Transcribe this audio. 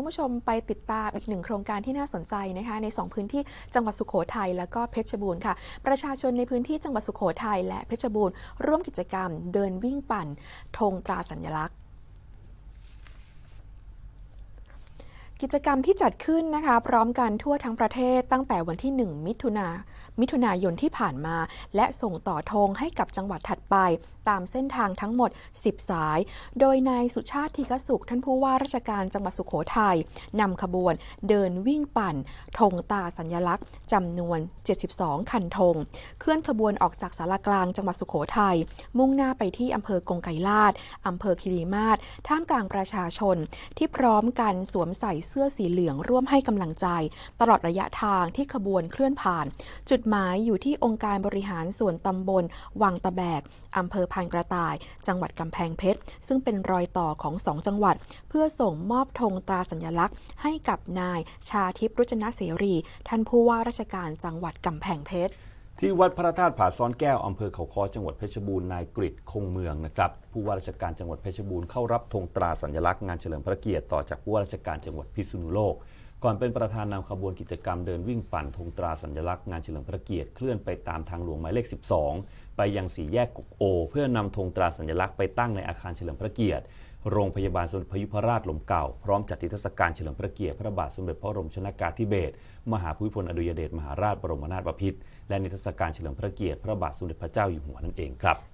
คุณผู้ชมไปติดตามอีกหนึ่งโครงการที่น่าสนใจนะคะใน 2 พื้นที่จังหวัดสุโขทัยและก็เพชรบูรณ์ค่ะ ประชาชนในพื้นที่จังหวัดสุโขทัยและเพชรบูรณ์ร่วมกิจกรรม เดินวิ่งปั่นธงตราสัญลักษณ์ กิจกรรมที่จัดขึ้นนะคะ พร้อมกันทั่วทั้งประเทศตั้งแต่วันที่ 1 มิถุนามิถุนายนที่ผ่านมา และส่งต่อธงให้กับจังหวัดถัดไป ตามเส้นทางทั้งหมด 10 สาย โดยนายสุชาติธีกสุข ท่านผู้ว่าราชการจังหวัดสุโขทัยนำขบวนเดินวิ่งปั่นธงตาสัญลักษณ์จำนวน 72 คันธงเคลื่อนขบวนออกจากสารากลางจังหวัดสุโขทัยมุ่งหน้าไปที่อำเภอกงไกรลาดอำเภอคิริมาศท่ามกลางประชาชนที่พร้อมกันสวมใส่เสื้อสีเหลืองร่วมให้กำลังใจ ตลอดระยะทางที่ขบวนเคลื่อนผ่าน จุดหมายอยู่ที่องค์การบริหารส่วนตำบล วังตะแบกอำเภอพานกระต่าย จังหวัดกำแพงเพชร ซึ่งเป็นรอยต่อของสองจังหวัด เพื่อส่งมอบธงตราสัญลักษณ์ ให้กับนายชาทิพย์รุจนะเสรี ท่านผู้ว่าราชการจังหวัดกำแพงเพชร ที่วัดพระธาตุผาซ้อนแก้วอำเภอเขาค้อจังหวัดเพชรบูรณ์นายกริตคงเมืองนะครับผู้ว่าราชการจังหวัดเพชรบูรณ์เข้ารับธงตราสัญลักษณ์งานเฉลิมพระเกียรติต่อจากผู้ว่าราชการจังหวัดพิษณุโลก ก่อนเป็นประธานนำขบวนกิจกรรมเดินวิ่งปั่นธงตราสัญลักษณ์งานเฉลิมพระเกียรติเคลื่อนไปตามทางหลวงหมายเลข 12 ไปยังสี่แยกกุกโอ เพื่อนำธงตราสัญลักษณ์ไปตั้งในอาคารเฉลิมพระเกียรติ โรงพยาบาลสมเด็จพยุพราชหลมเก่า พร้อมจัดนิทรรศการเฉลิมพระเกียรติพระบาทสมเด็จพระบรมชนากาธิเบศรมหาภูมิพลอดุยเดชมหาราชบรมนาถบพิตรและนิทรรศการเฉลิมพระเกียรติพระบาทสมเด็จพระเจ้าอยู่หัวนั่นเองครับ